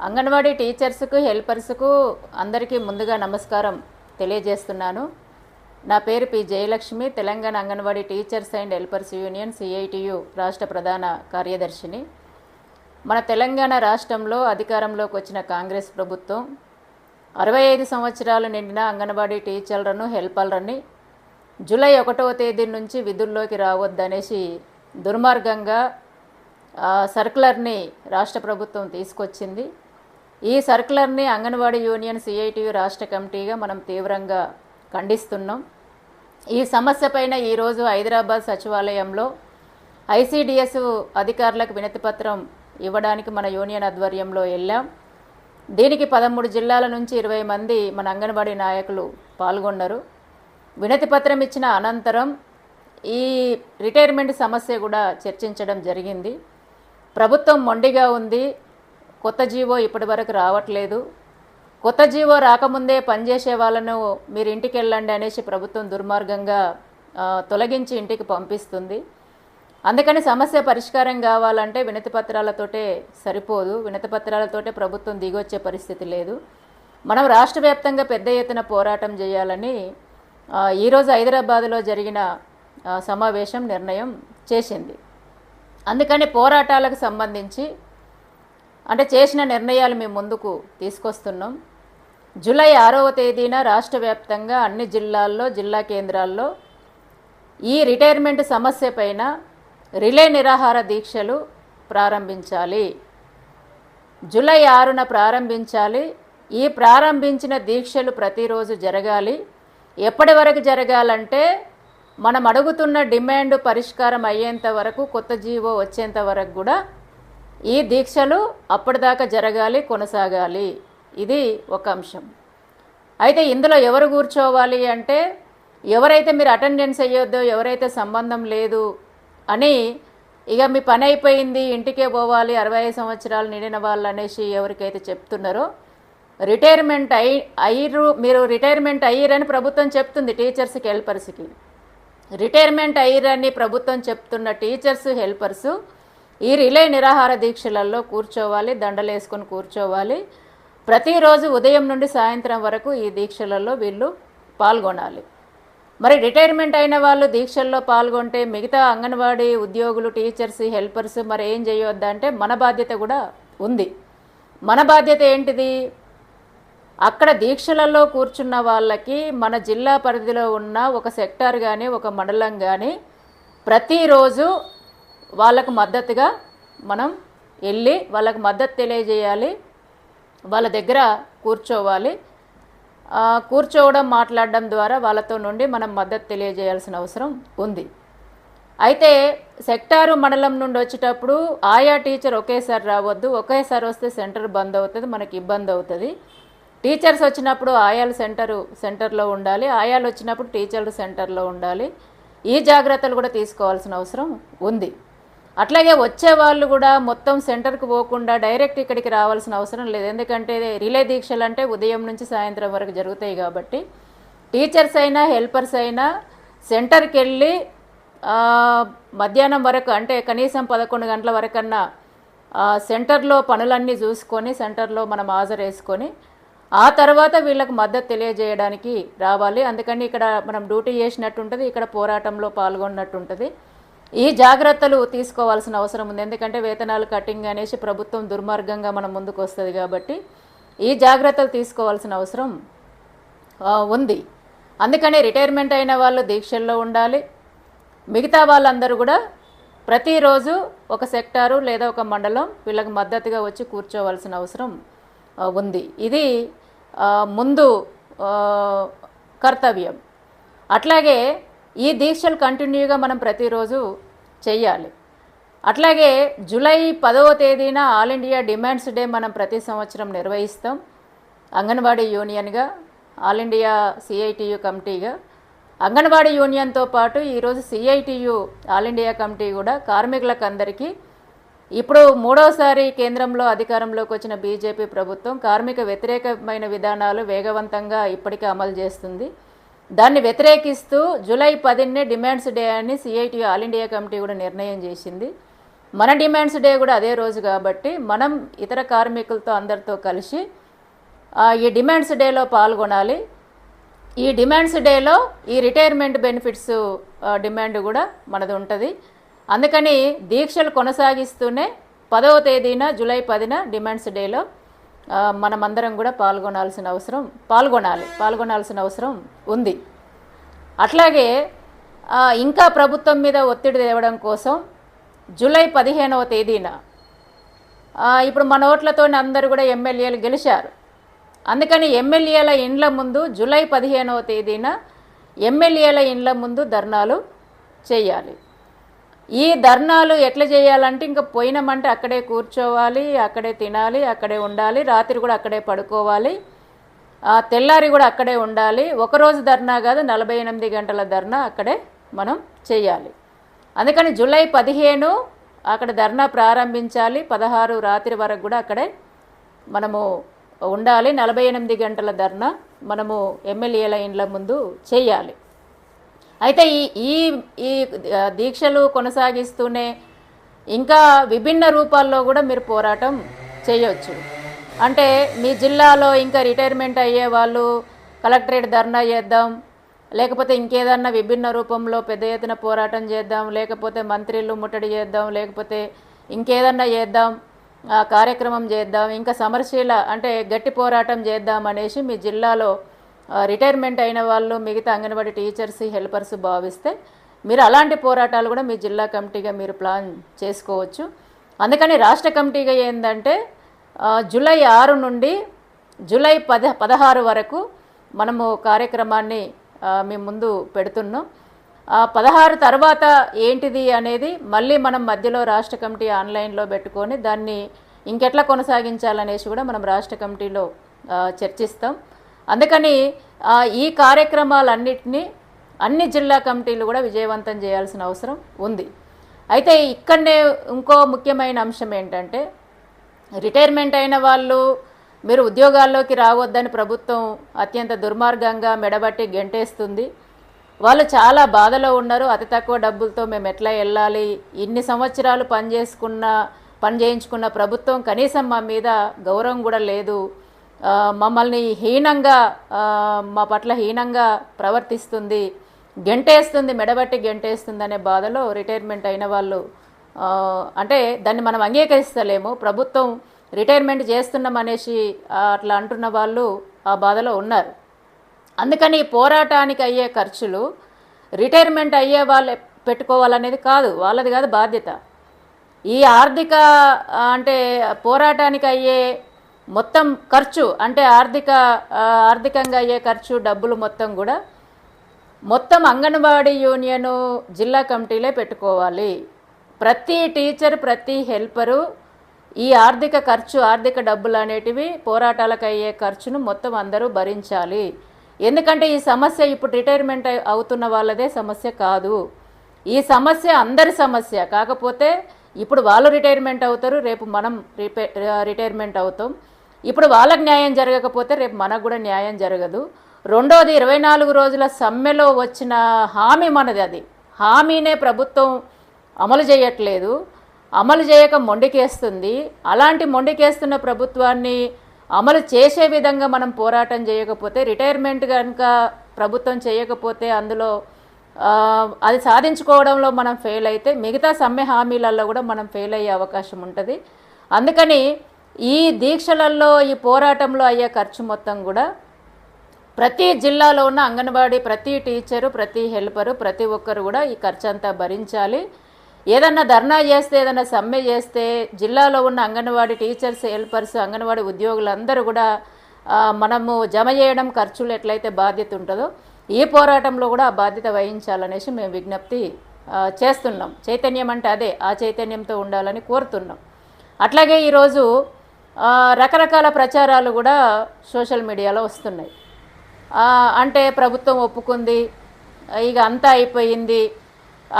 అంగన్వాడీ టీచర్స్కు హెల్పర్స్కు అందరికీ ముందుగా నమస్కారం తెలియజేస్తున్నాను. నా పేరు P. Jayalakshmi Telangana Anganwadi teachers and helpers union CITU రాష్ట్ర ప్రధాన కార్యదర్శిని. మన తెలంగాణ రాష్ట్రంలో అధికారంలోకి వచ్చిన కాంగ్రెస్ ప్రభుత్వం అరవై ఐదు సంవత్సరాలు నిండిన అంగన్వాడీ టీచర్లను హెల్పర్లని జూలై ఒకటవ తేదీ నుంచి విధుల్లోకి రావద్దనేసి దుర్మార్గంగా ఆ, సర్కులర్ని రాష్ట్ర ప్రభుత్వం తీసుకొచ్చింది. ఈ సర్కులర్ని అంగన్వాడీ యూనియన్ సిఐటియు రాష్ట్ర కమిటీగా మనం తీవ్రంగా ఖండిస్తున్నాం. ఈ సమస్య పైన ఈరోజు హైదరాబాద్ సచివాలయంలో ఐసిడిఎస్ అధికారులకు వినతిపత్రం ఇవ్వడానికి మన యూనియన్ ఆధ్వర్యంలో వెళ్ళాం. దీనికి పదమూడు జిల్లాల నుంచి ఇరవై మంది మన అంగన్వాడీ నాయకులు పాల్గొన్నారు. వినతిపత్రం ఇచ్చిన అనంతరం ఈ రిటైర్మెంట్ సమస్య కూడా చర్చించడం జరిగింది. ప్రభుత్వం మొండిగా ఉంది. కొత్త జీవో ఇప్పటి వరకు రావట్లేదు. కొత్త జీవో రాకముందే పనిచేసే వాళ్ళను మీరు ఇంటికి వెళ్ళండి అనేసి ప్రభుత్వం దుర్మార్గంగా తొలగించి ఇంటికి పంపిస్తుంది. అందుకని సమస్య పరిష్కారం కావాలంటే వినతి పత్రాలతోటే సరిపోదు. వినతి పత్రాలతోటే ప్రభుత్వం దిగొచ్చే పరిస్థితి లేదు. మనం రాష్ట్ర వ్యాప్తంగా పెద్ద ఎత్తున పోరాటం చేయాలని ఈరోజు హైదరాబాదులో జరిగిన సమావేశం నిర్ణయం చేసింది. అందుకని పోరాటాలకు సంబంధించి అంటే చేసిన నిర్ణయాలు మేము ముందుకు తీసుకొస్తున్నాం. జూలై ఆరవ తేదీన రాష్ట్ర వ్యాప్తంగా అన్ని జిల్లాల్లో జిల్లా కేంద్రాల్లో ఈ రిటైర్మెంట్ సమస్య పైన రిలే నిరాహార దీక్షలు ప్రారంభించాలి. జూలై ఆరున ప్రారంభించాలి. ఈ ప్రారంభించిన దీక్షలు ప్రతిరోజు జరగాలి. ఎప్పటి వరకు జరగాలంటే మనం అడుగుతున్న డిమాండ్ పరిష్కారం అయ్యేంత వరకు కొత్త జీవో వచ్చేంత వరకు కూడా ఈ దీక్షలు అప్పటిదాకా జరగాలి కొనసాగాలి. ఇది ఒక అంశం. అయితే ఇందులో ఎవరు కూర్చోవాలి అంటే ఎవరైతే మీరు అటెండెన్స్ అయ్యొద్దో ఎవరైతే సంబంధం లేదు అని ఇక మీ పని అయిపోయింది ఇంటికే పోవాలి అరవై ఐదు సంవత్సరాలు నిండిన వాళ్ళు అనేసి ఎవరికైతే చెప్తున్నారో రిటైర్మెంట్ అయి అయ్యిరు మీరు రిటైర్మెంట్ అయ్యిరని ప్రభుత్వం చెప్తుంది టీచర్స్కి హెల్పర్స్కి. రిటైర్మెంట్ అయ్యిరని ప్రభుత్వం చెప్తున్న టీచర్స్ హెల్పర్స్ ఈ రిలే నిరాహార దీక్షలలో కూర్చోవాలి దండలేసుకొని కూర్చోవాలి. ప్రతిరోజు ఉదయం నుండి సాయంత్రం వరకు ఈ దీక్షలలో వీళ్ళు పాల్గొనాలి. మరి రిటైర్మెంట్ అయిన వాళ్ళు దీక్షల్లో పాల్గొంటే మిగతా అంగన్వాడీ ఉద్యోగులు టీచర్స్ హెల్పర్స్ మరి ఏం చేయొద్దంటే మన బాధ్యత కూడా ఉంది. మన బాధ్యత ఏంటిది? అక్కడ దీక్షలలో కూర్చున్న వాళ్ళకి మన జిల్లా పరిధిలో ఉన్న ఒక సెక్టార్ కానీ ఒక మండలం కానీ ప్రతిరోజు వాళ్ళకు మద్దతుగా మనం వెళ్ళి వాళ్ళకు మద్దతు తెలియజేయాలి. వాళ్ళ దగ్గర కూర్చోవాలి. కూర్చోవడం మాట్లాడడం ద్వారా వాళ్ళతో నుండి మనం మద్దతు తెలియజేయాల్సిన అవసరం ఉంది. అయితే సెక్టారు మండలం నుండి వచ్చేటప్పుడు ఆయా టీచర్ ఒకేసారి రావద్దు. ఒకేసారి వస్తే సెంటర్ బంద్ అవుతుంది మనకి ఇబ్బంది అవుతుంది. టీచర్స్ వచ్చినప్పుడు ఆయాలు సెంటరు సెంటర్లో ఉండాలి. ఆయాలు వచ్చినప్పుడు టీచర్లు సెంటర్లో ఉండాలి. ఈ జాగ్రత్తలు కూడా తీసుకోవాల్సిన అవసరం ఉంది. అట్లాగే వచ్చే వాళ్ళు కూడా మొత్తం సెంటర్కి పోకుండా డైరెక్ట్ ఇక్కడికి రావాల్సిన అవసరం లేదు. ఎందుకంటే రిలే దీక్షలు అంటే ఉదయం నుంచి సాయంత్రం వరకు జరుగుతాయి కాబట్టి టీచర్స్ అయినా హెల్పర్స్ అయినా సెంటర్కి వెళ్ళి మధ్యాహ్నం వరకు అంటే కనీసం పదకొండు గంటల వరకన్నా సెంటర్లో పనులన్నీ చూసుకొని సెంటర్లో మనం హాజరు వేసుకొని ఆ తర్వాత వీళ్ళకు మద్దతు తెలియజేయడానికి రావాలి. అందుకని ఇక్కడ మనం డ్యూటీ చేసినట్టు ఉంటుంది ఇక్కడ పోరాటంలో పాల్గొన్నట్టు ఉంటుంది. ఈ జాగ్రత్తలు తీసుకోవాల్సిన అవసరం ఉంది. ఎందుకంటే వేతనాలు కటింగ్ అనేసి ప్రభుత్వం దుర్మార్గంగా మనం ముందుకు వస్తుంది కాబట్టి ఈ జాగ్రత్తలు తీసుకోవాల్సిన అవసరం ఉంది. అందుకని రిటైర్మెంట్ అయిన వాళ్ళు దీక్షల్లో ఉండాలి. మిగతా వాళ్ళందరూ కూడా ప్రతిరోజు ఒక సెక్టారు లేదా ఒక మండలం వీళ్ళకి మద్దతుగా వచ్చి కూర్చోవలసిన అవసరం ఉంది. ఇది ముందు కర్తవ్యం. అట్లాగే ఈ దీక్షలు కంటిన్యూగా మనం ప్రతిరోజు చెయ్యాలి. అట్లాగే జూలై పదవ తేదీన ఆల్ ఇండియా డిమాండ్స్ డే మనం ప్రతి సంవత్సరం నిర్వహిస్తాం. అంగన్వాడీ యూనియన్గా ఆల్ ఇండియా సిఐటియు కమిటీగా. అంగన్వాడీ యూనియన్తో పాటు ఈరోజు సిఐటియు ఆల్ ఇండియా కమిటీ కూడా కార్మికులకు అందరికీ ఇప్పుడు మూడోసారి కేంద్రంలో అధికారంలోకి వచ్చిన బీజేపీ ప్రభుత్వం కార్మిక వ్యతిరేకమైన విధానాలు వేగవంతంగా ఇప్పటికే అమలు చేస్తుంది. దాన్ని వ్యతిరేకిస్తూ జూలై పదిన్నే డిమాండ్స్ డే అని సిఐటి ఆల్ ఇండియా కమిటీ కూడా నిర్ణయం చేసింది. మన డిమాండ్స్ డే కూడా అదే రోజు కాబట్టి మనం ఇతర కార్మికులతో అందరితో కలిసి ఈ డిమాండ్స్ డేలో పాల్గొనాలి. ఈ డిమాండ్స్ డేలో ఈ రిటైర్మెంట్ బెనిఫిట్స్ డిమాండ్ కూడా మనది ఉంటుంది. అందుకని దీక్షలు కొనసాగిస్తూనే పదవ తేదీన జూలై పదిన డిమాండ్స్ డేలో మనమందరం కూడా పాల్గొనాల్సిన అవసరం పాల్గొనాలి పాల్గొనాల్సిన అవసరం ఉంది. అట్లాగే ఇంకా ప్రభుత్వం మీద ఒత్తిడి తేవడం కోసం జూలై పదిహేనవ తేదీన ఇప్పుడు మన ఓట్లతో అందరూ కూడా ఎమ్మెల్యేలు గెలిచారు. అందుకని ఎమ్మెల్యేల ఇండ్ల ముందు జూలై పదిహేనవ తేదీన ఎమ్మెల్యేల ఇండ్ల ముందు ధర్నాలు చేయాలి. ఈ ధర్నాలు ఎట్లా చేయాలంటే ఇంకా పోయినామంటే అక్కడే కూర్చోవాలి అక్కడే తినాలి అక్కడే ఉండాలి రాత్రి కూడా అక్కడే పడుకోవాలి. ఆ, తెల్లారి కూడా అక్కడే ఉండాలి. ఒకరోజు ధర్నా కాదు నలభై ఎనిమిది గంటల ధర్నా అక్కడే మనం చేయాలి. అందుకని జూలై పదిహేను అక్కడ ధర్నా ప్రారంభించాలి. పదహారు రాత్రి వరకు కూడా అక్కడే మనము ఉండాలి. నలభై ఎనిమిది గంటల ధర్నా మనము ఎమ్మెల్యేల ఇండ్ల ముందు చేయాలి. అయితే ఈ ఈ ఈ దీక్షలు కొనసాగిస్తూనే ఇంకా విభిన్న రూపాల్లో కూడా మీరు పోరాటం చేయొచ్చు. అంటే మీ జిల్లాలో ఇంకా రిటైర్మెంట్ అయ్యే వాళ్ళు కలెక్టరేట్ ధర్నా చేద్దాం లేకపోతే ఇంకేదన్నా విభిన్న రూపంలో పెద్ద ఎత్తున పోరాటం చేద్దాం లేకపోతే మంత్రిలు ముట్టడి చేద్దాం లేకపోతే ఇంకేదన్నా చేద్దాం కార్యక్రమం చేద్దాం ఇంకా సమరశీల అంటే గట్టి పోరాటం చేద్దాం అనేసి మీ జిల్లాలో రిటైర్మెంట్ అయిన వాళ్ళు మిగతా అంగన్వాడీ టీచర్స్ హెల్పర్స్ భావిస్తే మీరు అలాంటి పోరాటాలు కూడా మీ జిల్లా కమిటీగా మీరు ప్లాన్ చేసుకోవచ్చు. అందుకని రాష్ట్ర కమిటీగా ఏంటంటే జూలై ఆరు నుండి జూలై పద పదహారు వరకు మనము కార్యక్రమాన్ని మేము ముందు పెడుతున్నాం. పదహారు తర్వాత ఏంటిది అనేది మళ్ళీ మనం మధ్యలో రాష్ట్ర కమిటీ ఆన్లైన్లో పెట్టుకొని దాన్ని ఇంకెట్లా కొనసాగించాలనేసి కూడా మనం రాష్ట్ర కమిటీలో చర్చిస్తాం. అందుకని ఈ కార్యక్రమాలన్నింటినీ అన్ని జిల్లా కమిటీలు కూడా విజయవంతం చేయాల్సిన అవసరం ఉంది. అయితే ఇక్కడనే ఇంకో ముఖ్యమైన అంశం ఏంటంటే రిటైర్మెంట్ అయిన వాళ్ళు మీరు ఉద్యోగాల్లోకి రావద్దని ప్రభుత్వం అత్యంత దుర్మార్గంగా మెడబట్టి గెంటేస్తుంది. వాళ్ళు చాలా బాధలో ఉన్నారు. అతి తక్కువ డబ్బులతో మేము ఎట్లా వెళ్ళాలి? ఇన్ని సంవత్సరాలు పని చేసుకున్న పని చేయించుకున్న ప్రభుత్వం కనీసం మా మీద గౌరవం కూడా లేదు. మమ్మల్ని హీనంగా మా పట్ల హీనంగా ప్రవర్తిస్తుంది గెంటేస్తుంది మెడబట్టి గెంటేస్తుంది అనే బాధలో రిటైర్మెంట్ అయిన వాళ్ళు అంటే దాన్ని మనం అంగీకరిస్తలేము. ప్రభుత్వం రిటైర్మెంట్ చేస్తున్నాం అనేసి అట్లా అంటున్న వాళ్ళు ఆ బాధలో ఉన్నారు. అందుకని పోరాటానికి అయ్యే ఖర్చులు రిటైర్మెంట్ అయ్యే వాళ్ళు పెట్టుకోవాలనేది కాదు వాళ్ళది కాదు బాధ్యత. ఈ ఆర్థిక అంటే పోరాటానికి అయ్యే మొత్తం ఖర్చు అంటే ఆర్థిక ఆర్థికంగా అయ్యే ఖర్చు డబ్బులు మొత్తం కూడా మొత్తం అంగన్వాడీ యూనియను జిల్లా కమిటీలే పెట్టుకోవాలి. ప్రతి టీచర్ ప్రతి హెల్పరు ఈ ఆర్థిక ఖర్చు ఆర్థిక డబ్బులు అనేటివి పోరాటాలకు అయ్యే ఖర్చును మొత్తం అందరూ భరించాలి. ఎందుకంటే ఈ సమస్య ఇప్పుడు రిటైర్మెంట్ అవుతున్న వాళ్ళదే సమస్య కాదు. ఈ సమస్య అందరి సమస్య. కాకపోతే ఇప్పుడు వాళ్ళు రిటైర్మెంట్ అవుతారు రేపు మనం రిపే రిటైర్మెంట్ అవుతాం. ఇప్పుడు వాళ్ళకి న్యాయం జరగకపోతే రేపు మనకు కూడా న్యాయం జరగదు. రెండోది ఇరవై నాలుగు రోజుల సమ్మెలో వచ్చిన హామీ మనది అది. హామీనే ప్రభుత్వం అమలు చేయట్లేదు. అమలు చేయక మొండికేస్తుంది. అలాంటి మొండికేస్తున్న ప్రభుత్వాన్ని అమలు చేసే విధంగా మనం పోరాటం చేయకపోతే రిటైర్మెంట్ కనుక ప్రభుత్వం చేయకపోతే అందులో అది సాధించుకోవడంలో మనం ఫెయిల్ అయితే మిగతా సమ్మె హామీలలో కూడా మనం ఫెయిల్ అయ్యే అవకాశం ఉంటుంది. అందుకని ఈ దీక్షలలో ఈ పోరాటంలో అయ్యే ఖర్చు మొత్తం కూడా ప్రతి జిల్లాలో ఉన్న అంగన్వాడీ ప్రతి టీచరు ప్రతి హెల్పరు ప్రతి ఒక్కరు కూడా ఈ ఖర్చు అంతా భరించాలి. ఏదన్నా ధర్నా చేస్తే ఏదన్నా సమ్మె చేస్తే జిల్లాలో ఉన్న అంగన్వాడీ టీచర్స్ హెల్పర్స్ అంగన్వాడీ ఉద్యోగులందరూ కూడా మనము జమ చేయడం ఖర్చులు ఎట్లయితే బాధ్యత ఉంటుందో ఈ పోరాటంలో కూడా బాధ్యత వహించాలనేసి మేము విజ్ఞప్తి చేస్తున్నాం. చైతన్యం అంటే అదే ఆ చైతన్యంతో ఉండాలని కోరుతున్నాం. అట్లాగే ఈరోజు రకరకాల ప్రచారాలు కూడా సోషల్ మీడియాలో వస్తున్నాయి. అంటే ప్రభుత్వం ఒప్పుకుంది ఇక అంతా అయిపోయింది.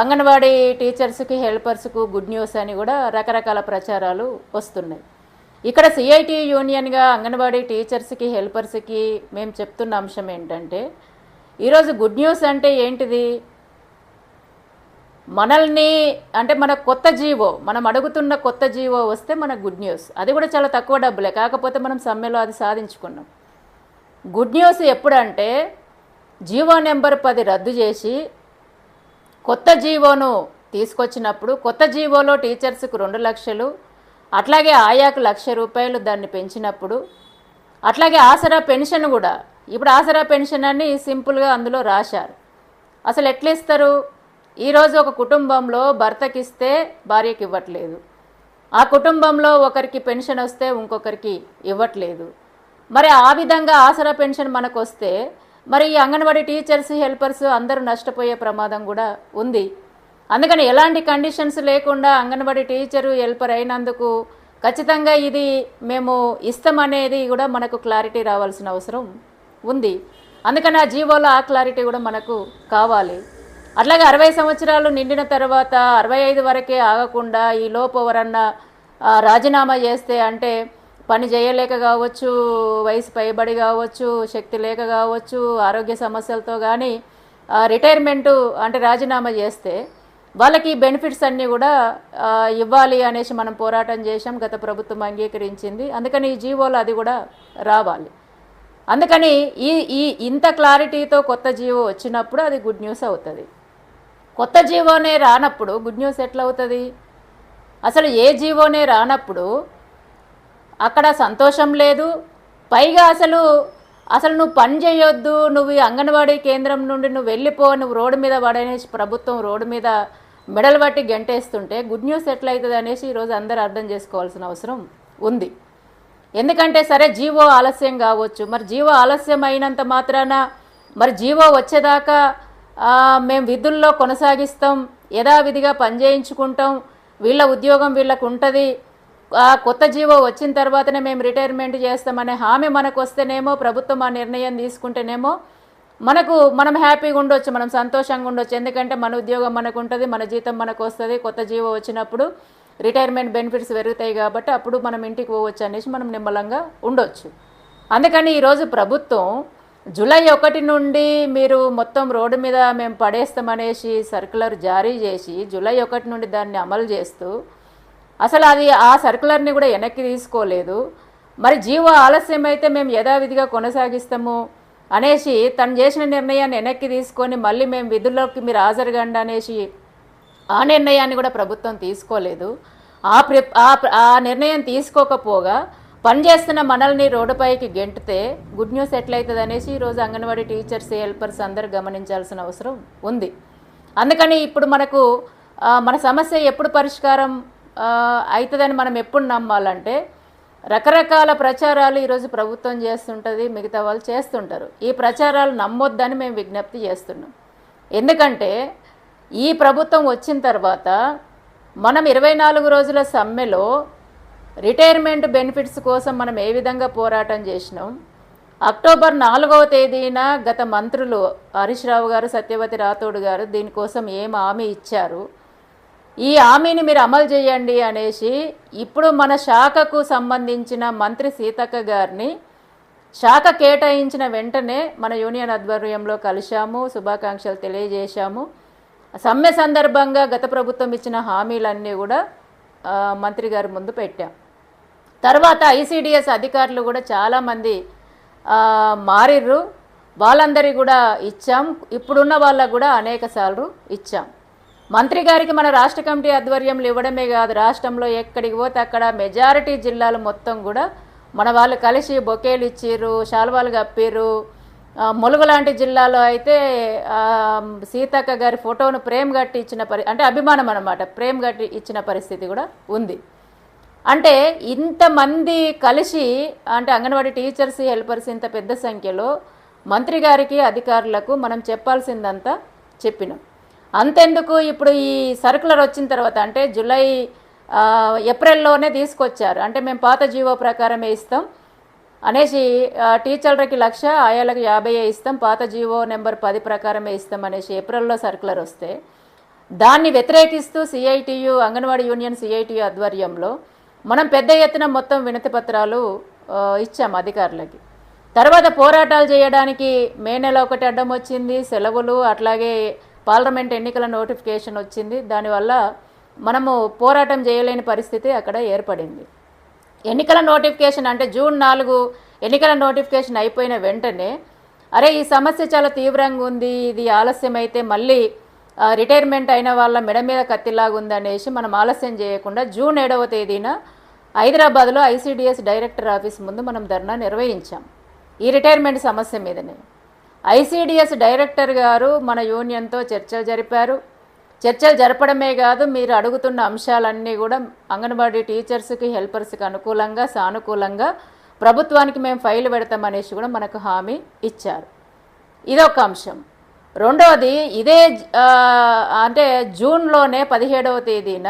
అంగన్వాడీ టీచర్స్కి హెల్పర్స్కు గుడ్ న్యూస్ అని కూడా రకరకాల ప్రచారాలు వస్తున్నాయి. ఇక్కడ సిఐటి యూనియన్గా అంగన్వాడీ టీచర్స్కి హెల్పర్స్కి మేము చెప్తున్న అంశం ఏంటంటే ఈరోజు గుడ్ న్యూస్ అంటే ఏంటిది? మనల్ని అంటే మన కొత్త జీవో మనం అడుగుతున్న కొత్త జీవో వస్తే మన గుడ్ న్యూస్. అది కూడా చాలా తక్కువ డబ్బులే. కాకపోతే మనం సమ్మెలో అది సాధించుకున్నాం. గుడ్ న్యూస్ ఎప్పుడంటే జీవో నెంబర్ పది రద్దు చేసి కొత్త జీవోను తీసుకొచ్చినప్పుడు కొత్త జీవోలో టీచర్స్కు రెండు లక్షలు అట్లాగే ఆయాకు లక్ష రూపాయలు దాన్ని పెంచినప్పుడు అట్లాగే ఆసరా పెన్షన్ కూడా. ఇప్పుడు ఆసరా పెన్షన్ అని సింపుల్గా అందులో రాశారు. అసలు ఎట్లా ఇస్తారు ఈరోజు ఒక కుటుంబంలో భర్తకి ఇస్తే భార్యకి ఇవ్వట్లేదు. ఆ కుటుంబంలో ఒకరికి పెన్షన్ వస్తే ఇంకొకరికి ఇవ్వట్లేదు. మరి ఆ విధంగా ఆసరా పెన్షన్ మనకు వస్తే మరి ఈ అంగన్వాడీ టీచర్స్ హెల్పర్స్ అందరూ నష్టపోయే ప్రమాదం కూడా ఉంది. అందుకని ఎలాంటి కండిషన్స్ లేకుండా అంగన్వాడీ టీచరు హెల్పర్ అయినందుకు ఖచ్చితంగా ఇది మేము ఇస్తామనేది కూడా మనకు క్లారిటీ రావాల్సిన అవసరం ఉంది. అందుకని ఆ జీవోలో ఆ క్లారిటీ కూడా మనకు కావాలి. అట్లాగే అరవై సంవత్సరాలు నిండిన తర్వాత అరవై ఐదు వరకే ఆగకుండా ఈ లోపు ఎవరన్నా రాజీనామా చేస్తే అంటే పని చేయలేక కావచ్చు వయసు పైబడి కావచ్చు శక్తి లేక కావచ్చు ఆరోగ్య సమస్యలతో కానీ రిటైర్మెంటు అంటే రాజీనామా చేస్తే వాళ్ళకి బెనిఫిట్స్ అన్నీ కూడా ఇవ్వాలి అనేసి మనం పోరాటం చేశాం గత ప్రభుత్వం అంగీకరించింది. అందుకని ఈ జీవోలో అది కూడా రావాలి. అందుకని ఈ ఈ ఇంత క్లారిటీతో కొత్త జీవో వచ్చినప్పుడు అది గుడ్ న్యూస్ అవుతుంది. కొత్త జీవోనే రానప్పుడు గుడ్ న్యూస్ ఎట్లా అవుతుంది అసలు ఏ జీవోనే రానప్పుడు అక్కడ సంతోషం లేదు పైగా అసలు అసలు నువ్వు పని చేయొద్దు నువ్వు ఈ అంగన్వాడీ కేంద్రం నుండి నువ్వు వెళ్ళిపో నువ్వు రోడ్డు మీద పడనేసి ప్రభుత్వం రోడ్డు మీద మెడలు పట్టి గంటేస్తుంటే గుడ్ న్యూస్ ఎట్లయితుంది అనేసి ఈరోజు అందరూ అర్థం చేసుకోవాల్సిన అవసరం ఉంది. ఎందుకంటే సరే జీవో ఆలస్యం కావచ్చు మరి జీవో ఆలస్యం అయినంత మాత్రాన మరి జీవో వచ్చేదాకా మేము విధుల్లో కొనసాగిస్తాం యథావిధిగా పనిచేయించుకుంటాం వీళ్ళ ఉద్యోగం వీళ్ళకు ఉంటుంది ఆ కొత్త జీవో వచ్చిన తర్వాతనే మేము రిటైర్మెంట్ చేస్తామనే హామీ మనకు వస్తేనేమో ప్రభుత్వం ఆ నిర్ణయం తీసుకుంటేనేమో మనకు మనం హ్యాపీగా ఉండొచ్చు మనం సంతోషంగా ఉండొచ్చు. ఎందుకంటే మన ఉద్యోగం మనకు ఉంటుంది మన జీతం మనకు వస్తుంది కొత్త జీవో వచ్చినప్పుడు రిటైర్మెంట్ బెనిఫిట్స్ పెరుగుతాయి కాబట్టి అప్పుడు మనం ఇంటికి పోవచ్చు అనేసి మనం నిమ్మలంగా ఉండొచ్చు. అందుకని ఈరోజు ప్రభుత్వం జూలై ఒకటి నుండి మీరు మొత్తం రోడ్డు మీద మేము పడేస్తామనేసి సర్కులర్ జారీ చేసి జూలై ఒకటి నుండి దాన్ని అమలు చేస్తూ అసలు అది ఆ సర్కులర్ని కూడా వెనక్కి తీసుకోలేదు. మరి జీవో ఆలస్యం అయితే మేము యథావిధిగా కొనసాగిస్తాము? అనేసి తను చేసిన నిర్ణయాన్ని వెనక్కి తీసుకొని మళ్ళీ మేము విధుల్లోకి మీరు హాజరుగండి అనేసి ఆ నిర్ణయాన్ని కూడా ప్రభుత్వం తీసుకోలేదు. ఆ ప్రి ఆ ప్ర- ఆ నిర్ణయం తీసుకోకపోగా పనిచేస్తున్న మనల్ని రోడ్డుపైకి గెంటితే గుడ్ న్యూస్ ఎట్లయితుంది అనేసి ఈరోజు అంగన్వాడీ టీచర్స్ హెల్పర్స్ అందరూ గమనించాల్సిన అవసరం ఉంది. అందుకని ఇప్పుడు మనకు మన సమస్య ఎప్పుడు పరిష్కారం అవుతుందని మనం ఎప్పుడు నమ్మాలంటే రకరకాల ప్రచారాలు ఈరోజు ప్రభుత్వం చేస్తుంటుంది మిగతా వాళ్ళు చేస్తుంటారు. ఈ ప్రచారాలు నమ్మొద్దని మేము విజ్ఞప్తి చేస్తున్నాం. ఎందుకంటే ఈ ప్రభుత్వం వచ్చిన తర్వాత మనం ఇరవై నాలుగు రోజుల సమ్మెలో రిటైర్మెంట్ బెనిఫిట్స్ కోసం మనం ఏ విధంగా పోరాటం చేసినాం? అక్టోబర్ నాలుగవ తేదీన గత మంత్రులు హరీష్ రావు గారు సత్యవతి రాథోడ్ గారు దీనికోసం ఏం హామీ ఇచ్చారు? ఈ హామీని మీరు అమలు చేయండి అనేసి ఇప్పుడు మన శాఖకు సంబంధించిన మంత్రి సీతక్క గారిని శాఖ కేటాయించిన వెంటనే మన యూనియన్ ఆధ్వర్యంలో కలిశాము శుభాకాంక్షలు తెలియజేశాము. సమ్మె సందర్భంగా గత ప్రభుత్వం ఇచ్చిన హామీలన్నీ కూడా మంత్రి గారి ముందు పెట్టాం. తర్వాత ఐసీడిఎస్ అధికారులు కూడా చాలామంది మారిర్రు. వాళ్ళందరికీ కూడా ఇచ్చాం. ఇప్పుడున్న వాళ్ళకు కూడా అనేక సార్లు ఇచ్చాం. మంత్రి గారికి మన రాష్ట్ర కమిటీ ఆధ్వర్యంలో ఇవ్వడమే కాదు రాష్ట్రంలో ఎక్కడికి పోతే అక్కడ మెజారిటీ జిల్లాలు మొత్తం కూడా మన వాళ్ళు కలిసి బొకేలు ఇచ్చిర్రు శాల్వాలు కప్పిర్రు. ములుగు లాంటి జిల్లాలో అయితే సీతక్క గారి ఫోటోను ప్రేమ్ గట్టి ఇచ్చిన పరి అంటే అభిమానం అనమాట ప్రేమ్ గట్టి ఇచ్చిన పరిస్థితి కూడా ఉంది. అంటే ఇంతమంది కలిసి అంటే అంగన్వాడీ టీచర్స్ హెల్పర్స్ ఇంత పెద్ద సంఖ్యలో మంత్రి గారికి అధికారులకు మనం చెప్పాల్సిందంతా చెప్పినాం. అంతెందుకు ఇప్పుడు ఈ సర్కులర్ వచ్చిన తర్వాత అంటే జూలై ఏప్రిల్లోనే తీసుకొచ్చారు. అంటే మేము పాత జీవో ప్రకారమే ఇస్తాం. అనేసి టీచర్లకి లక్ష ఆయాలకు యాభై ఇస్తాం. పాత జీవో నెంబర్ పది ప్రకారమే ఇస్తాం అనేసి ఏప్రిల్లో సర్కులర్ వస్తే దాన్ని వ్యతిరేకిస్తూ సిఐటియు అంగన్వాడీ యూనియన్ సిఐటియు ఆధ్వర్యంలో మనం పెద్ద ఎత్తున మొత్తం వినతి పత్రాలు ఇచ్చాం అధికారులకి. తర్వాత పోరాటాలు చేయడానికి మే నెల ఒకటి అడ్డం వచ్చింది. సెలవులు అట్లాగే పార్లమెంట్ ఎన్నికల నోటిఫికేషన్ వచ్చింది. దానివల్ల మనము పోరాటం చేయలేని పరిస్థితి అక్కడ ఏర్పడింది. ఎన్నికల నోటిఫికేషన్ అంటే జూన్ నాలుగు ఎన్నికల నోటిఫికేషన్ అయిపోయిన వెంటనే అరే ఈ సమస్య చాలా తీవ్రంగా ఉంది ఇది ఆలస్యం అయితే మళ్ళీ రిటైర్మెంట్ అయిన వాళ్ళ మెడ మీద కత్తిలాగుంది అనేసి మనం ఆలస్యం చేయకుండా జూన్ ఏడవ తేదీన హైదరాబాద్లో ఐసీడీఎస్ డైరెక్టర్ ఆఫీస్ ముందు మనం ధర్నా నిర్వహించాం. ఈ రిటైర్మెంట్ సమస్య మీదనే. ఐసీడీఎస్ డైరెక్టర్ గారు మన యూనియన్తో చర్చలు జరిపారు. చర్చలు జరపడమే కాదు మీరు అడుగుతున్న అంశాలన్నీ కూడా అంగన్వాడీ టీచర్స్కి హెల్పర్స్కి అనుకూలంగా సానుకూలంగా ప్రభుత్వానికి మేము ఫైల్ పెడతామనేసి కూడా మనకు హామీ ఇచ్చారు. ఇదొక అంశం. రెండవది ఇదే అంటే జూన్లోనే పదిహేడవ తేదీన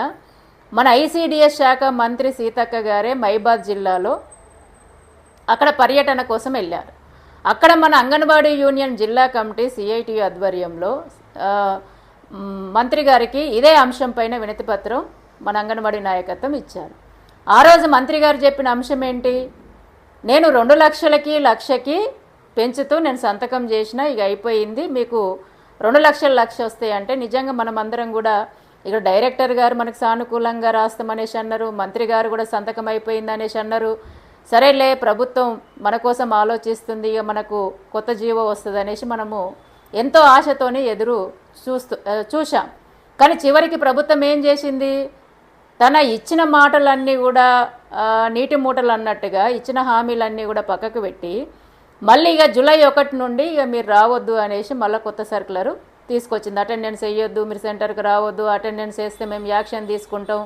మన ఐసీడిఎస్ శాఖ మంత్రి సీతక్క గారే మైబాద్ జిల్లాలో అక్కడ పర్యటన కోసం వెళ్ళారు. అక్కడ మన అంగన్వాడీ యూనియన్ జిల్లా కమిటీ సిఐటి ఆధ్వర్యంలో మంత్రి గారికి ఇదే అంశం పైన వినతి పత్రం మన అంగన్వాడీ నాయకత్వం ఇచ్చారు. ఆ రోజు మంత్రి గారు చెప్పిన అంశం ఏంటి? నేను రెండు లక్షలకి లక్షకి పెంచుతూ నేను సంతకం చేసిన ఇక అయిపోయింది. మీకు రెండు లక్షల లక్ష వస్తాయి అంటే నిజంగా మనం అందరం కూడా ఇక్కడ డైరెక్టర్ గారు మనకు సానుకూలంగా రాస్తామనేసి అన్నారు మంత్రి గారు కూడా సంతకం అయిపోయింది అనేసి అన్నారు. సరేలే ప్రభుత్వం మన కోసం ఆలోచిస్తుంది ఇక మనకు కొత్త జీవో వస్తుంది అనేసి మనము ఎంతో ఆశతోనే ఎదురు చూస్తూ చూశాం. కానీ చివరికి ప్రభుత్వం ఏం చేసింది? తన ఇచ్చిన మాటలన్నీ కూడా నీటి మూటలు అన్నట్టుగా ఇచ్చిన హామీలన్నీ కూడా పక్కకు పెట్టి మళ్ళీ ఇక జూలై ఒకటి నుండి ఇక మీరు రావద్దు అనేసి మళ్ళీ కొత్త సర్కులరు తీసుకొచ్చింది. అటెండెన్స్ వేయొద్దు మీరు సెంటర్కి రావద్దు అటెండెన్స్ వేస్తే మేము యాక్షన్ తీసుకుంటాం.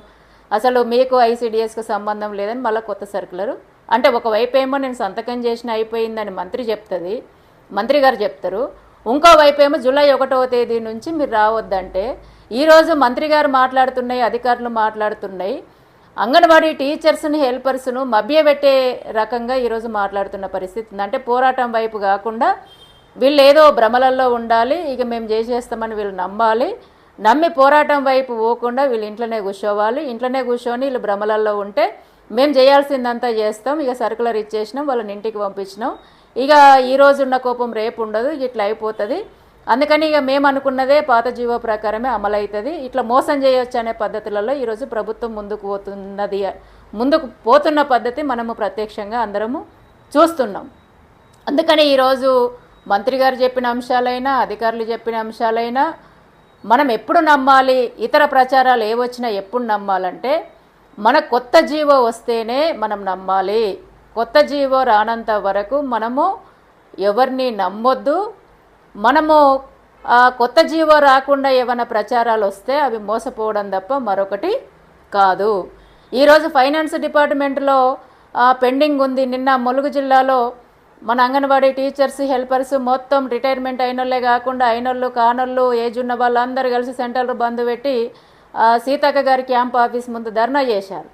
అసలు మీకు ఐసీడిఎస్కు సంబంధం లేదని మళ్ళీ కొత్త సర్కులరు అంటే ఒకవైపు ఏమో నేను సంతకం చేసిన అయిపోయిందని మంత్రి చెప్తుంది. మంత్రి గారు చెప్తారు. ఇంకో వైపు ఏమో జూలై ఒకటవ తేదీ నుంచి మీరు రావద్దంటే ఈరోజు మంత్రి గారు మాట్లాడుతున్నాయి అధికారులు మాట్లాడుతున్నాయి. అంగన్వాడీ టీచర్స్ని హెల్పర్స్ను మభ్యపెట్టే రకంగా ఈరోజు మాట్లాడుతున్న పరిస్థితి ఉంది. అంటే పోరాటం వైపు కాకుండా వీళ్ళు ఏదో భ్రమలలో ఉండాలి ఇక మేము చేసేస్తామని వీళ్ళు నమ్మాలి. నమ్మి పోరాటం వైపు పోకుండా వీళ్ళు ఇంట్లోనే కూర్చోవాలి. ఇంట్లోనే కూర్చొని వీళ్ళు భ్రమలలో ఉంటే మేము చేయాల్సిందంతా చేస్తాం. ఇక సర్కులర్ ఇచ్చేసినాం వాళ్ళని ఇంటికి పంపించినాం. ఇక ఈ రోజు ఉన్న కోపం రేపు ఉండదు ఇట్లా అయిపోతుంది. అందుకని ఇక మేము అనుకున్నదే పాత జీవో ప్రకారమే అమలవుతుంది ఇట్లా మోసం చేయొచ్చు అనే పద్ధతులలో ఈరోజు ప్రభుత్వం ముందుకు పోతున్నది ముందుకు పోతున్న పద్ధతి మనము ప్రత్యక్షంగా అందరము చూస్తున్నాం. అందుకని ఈరోజు మంత్రి గారు చెప్పిన అంశాలైనా అధికారులు చెప్పిన అంశాలైనా మనం ఎప్పుడు నమ్మాలి ఇతర ప్రచారాలు ఏవొచ్చినా ఎప్పుడు నమ్మాలంటే మన కొత్త జీవో వస్తేనే మనం నమ్మాలి. కొత్త జీవో రానంత వరకు మనము ఎవరిని నమ్మొద్దు. మనము కొత్త జీవో రాకుండా ఏమైనా ప్రచారాలు వస్తే అవి మోసపోవడం తప్ప మరొకటి కాదు. ఈరోజు ఫైనాన్స్ డిపార్ట్మెంట్లో పెండింగ్ ఉంది. నిన్న ములుగు జిల్లాలో మన అంగన్వాడీ టీచర్స్ హెల్పర్స్ మొత్తం రిటైర్మెంట్ అయినోళ్ళే కాకుండా అయినోళ్ళు కానోళ్ళు ఏజ్ ఉన్న వాళ్ళందరూ కలిసి సెంటర్లు బంద్ పెట్టి సీతక్క గారి క్యాంప్ ఆఫీస్ ముందు ధర్నా చేశారు.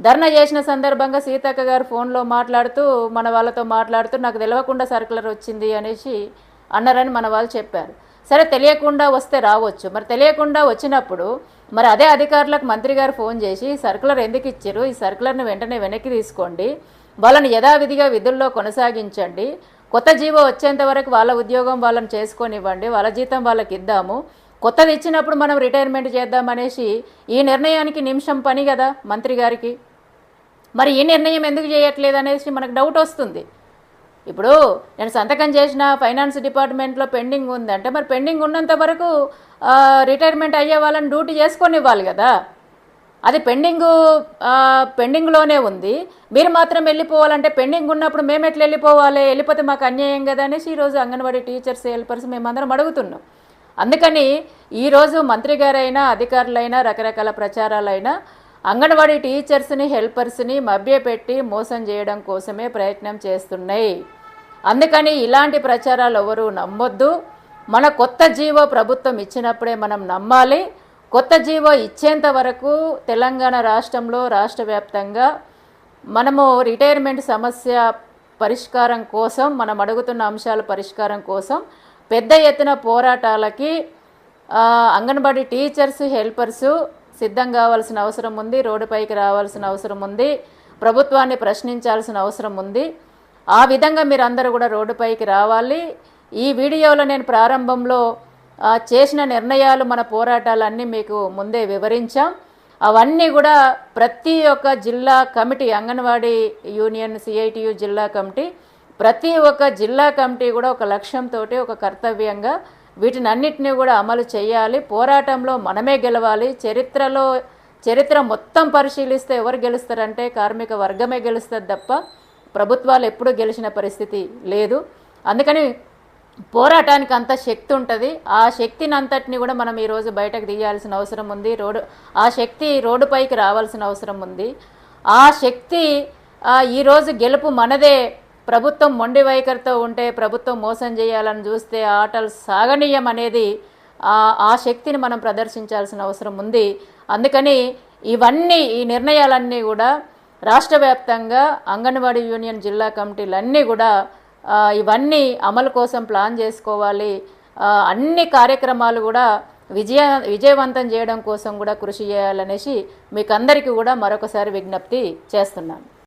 ధర్నా చేసిన సందర్భంగా సీతక్క గారు ఫోన్లో మాట్లాడుతూ మన వాళ్ళతో మాట్లాడుతూ నాకు తెలియకుండా సర్కులర్ వచ్చింది అనేసి అన్నారని మన వాళ్ళు చెప్పారు. సరే తెలియకుండా వస్తే రావచ్చు. మరి తెలియకుండా వచ్చినప్పుడు మరి అదే అధికారులకు మంత్రి గారు ఫోన్ చేసి సర్కులర్ ఎందుకు ఇచ్చారు? ఈ సర్కులర్ని వెంటనే వెనక్కి తీసుకోండి. వాళ్ళని యథావిధిగా విధుల్లో కొనసాగించండి. కొత్త జీవో వచ్చేంత వరకు వాళ్ళ ఉద్యోగం వాళ్ళని చేసుకొనివ్వండి వాళ్ళ జీతం వాళ్ళకి ఇద్దాము. కొత్తది ఇచ్చినప్పుడు మనం రిటైర్మెంట్ చేద్దామనేసి ఈ నిర్ణయానికి నిమిషం పని కదా మంత్రి గారికి. మరి ఈ నిర్ణయం ఎందుకు చేయట్లేదు అనేసి మనకు డౌట్ వస్తుంది. ఇప్పుడు నేను సంతకం చేసిన ఫైనాన్స్ డిపార్ట్మెంట్లో పెండింగ్ ఉందంటే మరి పెండింగ్ ఉన్నంత వరకు రిటైర్మెంట్ అయ్యే వాళ్ళని డ్యూటీ చేసుకొని ఇవ్వాలి కదా. అది పెండింగ్ పెండింగ్లోనే ఉంది. మీరు మాత్రం వెళ్ళిపోవాలంటే పెండింగ్ ఉన్నప్పుడు మేము ఎట్లా వెళ్ళిపోవాలి? వెళ్ళిపోతే మాకు అన్యాయం కదా అనేసి ఈరోజు అంగన్వాడీ టీచర్స్ హెల్పర్స్ మేమందరం అడుగుతున్నాం. అందుకని ఈరోజు మంత్రి గారైనా అధికారులైనా రకరకాల ప్రచారాలైనా అంగన్వాడీ టీచర్స్ని హెల్పర్స్ని మభ్యపెట్టి మోసం చేయడం కోసమే ప్రయత్నం చేస్తున్నాయి. అందుకని ఇలాంటి ప్రచారాలు ఎవరు నమ్మొద్దు. మన కొత్త జీవో ప్రభుత్వం ఇచ్చినప్పుడే మనం నమ్మాలి. కొత్త జీవో ఇచ్చేంత వరకు తెలంగాణ రాష్ట్రంలో రాష్ట్ర వ్యాప్తంగా మనము రిటైర్మెంట్ సమస్య పరిష్కారం కోసం మనం అడుగుతున్న అంశాల పరిష్కారం కోసం పెద్ద ఎత్తున పోరాటాలకి అంగన్వాడీ టీచర్స్ హెల్పర్స్ సిద్ధం కావాల్సిన అవసరం ఉంది రోడ్డుపైకి రావాల్సిన అవసరం ఉంది ప్రభుత్వాన్ని ప్రశ్నించాల్సిన అవసరం ఉంది. ఆ విధంగా మీరు అందరూ కూడా రోడ్డుపైకి రావాలి. ఈ వీడియోలో నేను ప్రారంభంలో చేసిన నిర్ణయాలు మన పోరాటాలన్నీ మీకు ముందే వివరించాం. అవన్నీ కూడా ప్రతి ఒక్క జిల్లా కమిటీ అంగన్వాడీ యూనియన్ సిఐటియు జిల్లా కమిటీ ప్రతి ఒక్క జిల్లా కమిటీ కూడా ఒక లక్ష్యంతో ఒక కర్తవ్యంగా వీటిని అన్నిటినీ కూడా అమలు చేయాలి. పోరాటంలో మనమే గెలవాలి. చరిత్రలో చరిత్ర మొత్తం పరిశీలిస్తే ఎవరు గెలుస్తారంటే కార్మిక వర్గమే గెలుస్తుంది తప్ప ప్రభుత్వాలు ఎప్పుడూ గెలిచిన పరిస్థితి లేదు. అందుకని పోరాటానికి అంత శక్తి ఉంటుంది. ఆ శక్తిని అంతటిని కూడా మనం ఈరోజు బయటకు తీయాల్సిన అవసరం ఉంది. రోడ్డు ఆ శక్తి రోడ్డుపైకి రావాల్సిన అవసరం ఉంది. ఆ శక్తి ఈరోజు గెలుపు మనదే ప్రభుత్వం మొండి వైఖరితో ఉంటే ప్రభుత్వం మోసం చేయాలని చూస్తే ఆటలు సాగనీయం అనేది ఆ శక్తిని మనం ప్రదర్శించాల్సిన అవసరం ఉంది. అందుకని ఇవన్నీ ఈ నిర్ణయాలన్నీ కూడా రాష్ట్ర వ్యాప్తంగా అంగన్వాడీ యూనియన్ జిల్లా కమిటీలన్నీ కూడా ఇవన్నీ అమలు కోసం ప్లాన్ చేసుకోవాలి. అన్ని కార్యక్రమాలు కూడా విజయ విజయవంతం చేయడం కోసం కూడా కృషి చేయాలనేసి మీకు అందరికీ కూడా మరొకసారి విజ్ఞప్తి చేస్తున్నాను.